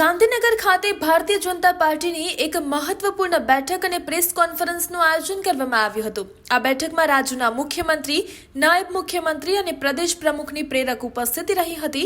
ગાંધીનગર ખાતે ભારતીય જનતા પાર્ટીની એક મહત્વપૂર્ણ બેઠક અને પ્રેસ કોન્ફરન્સનું આયોજન કરવામાં આવ્યું હતું. આ બેઠકમાં રાજ્યના મુખ્યમંત્રી, નાયબ મુખ્યમંત્રી અને પ્રદેશ પ્રમુખની પ્રેરક ઉપસ્થિતિ રહી હતી.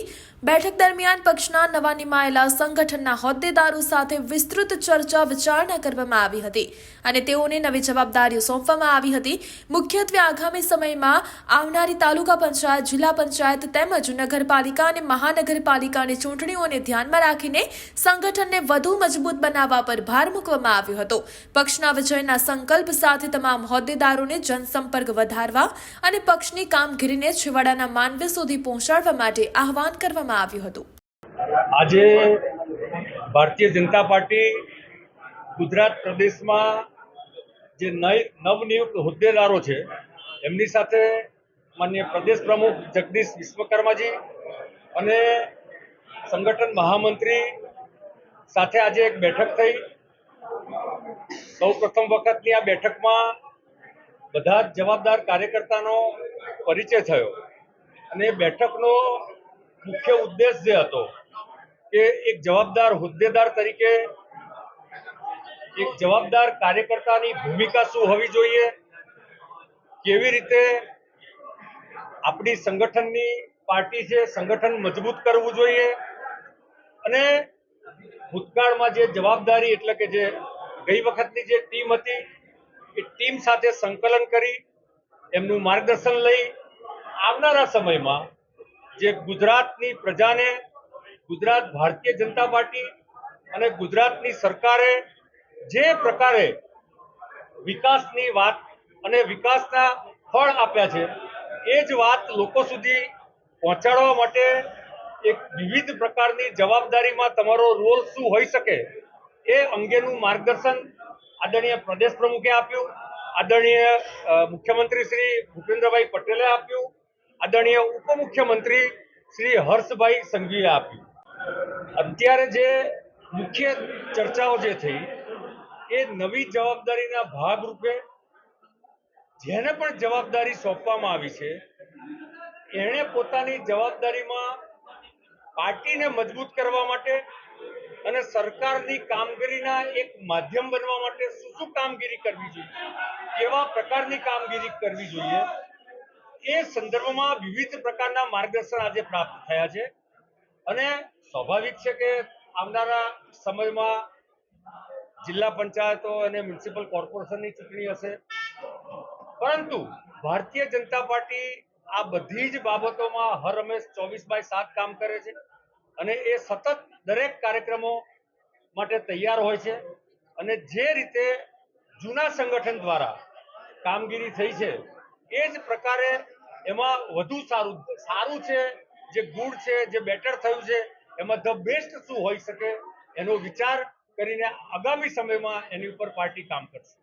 બેઠક દરમિયાન પક્ષના નવા નિમાયેલા સંગઠનના હોદ્દેદારો સાથે વિસ્તૃત ચર્ચા વિચારણા કરવામાં આવી હતી અને તેઓને નવી જવાબદારીઓ સોંપવામાં આવી હતી. મુખ્યત્વે આગામી સમયમાં આવનારી તાલુકા પંચાયત, જિલ્લા પંચાયત તેમજ નગરપાલિકા અને મહાનગરપાલિકાની ચૂંટણીઓને ધ્યાનમાં રાખીને સંગઠનને વધુ મજબૂત બનાવવા પર ભાર મૂકવામાં આવ્યો હતો. પક્ષના વિજયના સંકલ્પ સાથે તમામ હોદ્દેદારોને જનસંપર્ક વધારવા અને પક્ષની કામગીરીને છેવાડાના માનવી સુધી પહોંચાડવા માટે આહવાન કરવામાં આવ્યું હતું. આજે ભારતીય જનતા પાર્ટી ગુજરાત પ્રદેશમાં જે નય- નવનિયુક્ત હોદ્દેદારો છે, એમની સાથે માન્ય પ્રદેશ પ્રમુખ જગદીશ વિશ્વકર્માજી અને સંગઠન મહામંત્રી સાથે આજે એક બેઠક થઈ. સૌ પ્રથમ વખતની આ બેઠકમાં બધા જ જવાબદાર કાર્યકર્તાનો પરિચય થયો. અને બેઠકનો મુખ્ય ઉદ્દેશ જે હતો કે એક જવાબદાર હોદ્દેદાર તરીકે એક જવાબદાર કાર્યકર્તાની ભૂમિકા શું હોવી જોઈએ, કેવી રીતે આપણી સંગઠનની પાર્ટી છે સંગઠન મજબૂત કરવું જોઈએ અને ભૂતકાળમાં જે જવાબદારી એટલે કે જે ગઈ વખતની જે ટીમ હતી, એ ટીમ સાથે સંકલન કરી, એમનું માર્ગદર્શન લઈ, આવનારા સમયમાં જે ગુજરાતની પ્રજાને, ગુજરાત ભારતીય જનતા પાર્ટી અને ગુજરાતની સરકારે જે પ્રકારે વિકાસની વાત અને વિકાસના ફળ આપ્યા છે, એ જ વાત લોકો સુધી પહોંચાડવા માટે એક વિવિધ પ્રકારની જવાબદારીમાં તમારો રોલ શું હોઈ શકે એ અંગેનું માર્ગદર્શન આદરણીય પ્રદેશ પ્રમુખે આપ્યું, આદરણીય મુખ્યમંત્રી શ્રી ભૂપેન્દ્રભાઈ પટેલે આપ્યું, આદરણીય ઉપમુખ્યમંત્રી શ્રી હર્ષભાઈ સંઘવીએ આપ્યું. અત્યારે જે મુખ્ય ચર્ચાઓ જે થઈ, એ નવી જવાબદારીના ભાગરૂપે જેને પણ જવાબદારી સોંપવામાં આવી છે, એણે પોતાની જવાબદારીમાં પાર્ટીને મજબૂત કરવા માટે અને સરકારની કામગીરીના એક માધ્યમ બનવા માટે શું શું કામગીરી કરવી જોઈએ? કેવા પ્રકારની કામગીરી કરવી જોઈએ? એ સંદર્ભમાં વિવિધ પ્રકારના માર્ગદર્શન આજે પ્રાપ્ત થયા છે. અને સ્વાભાવિક છે કે આવનારા સમયમાં જિલ્લા પંચાયતો અને મ્યુનિસિપલ કોર્પોરેશનની ચૂંટણી હશે. પરંતુ ભારતીય જનતા પાર્ટી આ બધી જ બાબતોમાં હર હંમેશ ચોવીસ બાય સાત કામ કરે છે અને એ સતત દરેક કાર્યક્રમો માટે તૈયાર હોય છે અને જે રીતે જૂના સંગઠન દ્વારા કામગીરી થઈ છે, એ જ પ્રકારે એમાં વધુ સારું સારું છે, જે ગુડ છે, જે બેટર થયું છે, એમાં ધ બેસ્ટ શું હોઈ શકે એનો વિચાર કરીને આગામી સમયમાં એની ઉપર પાર્ટી કામ કરશે.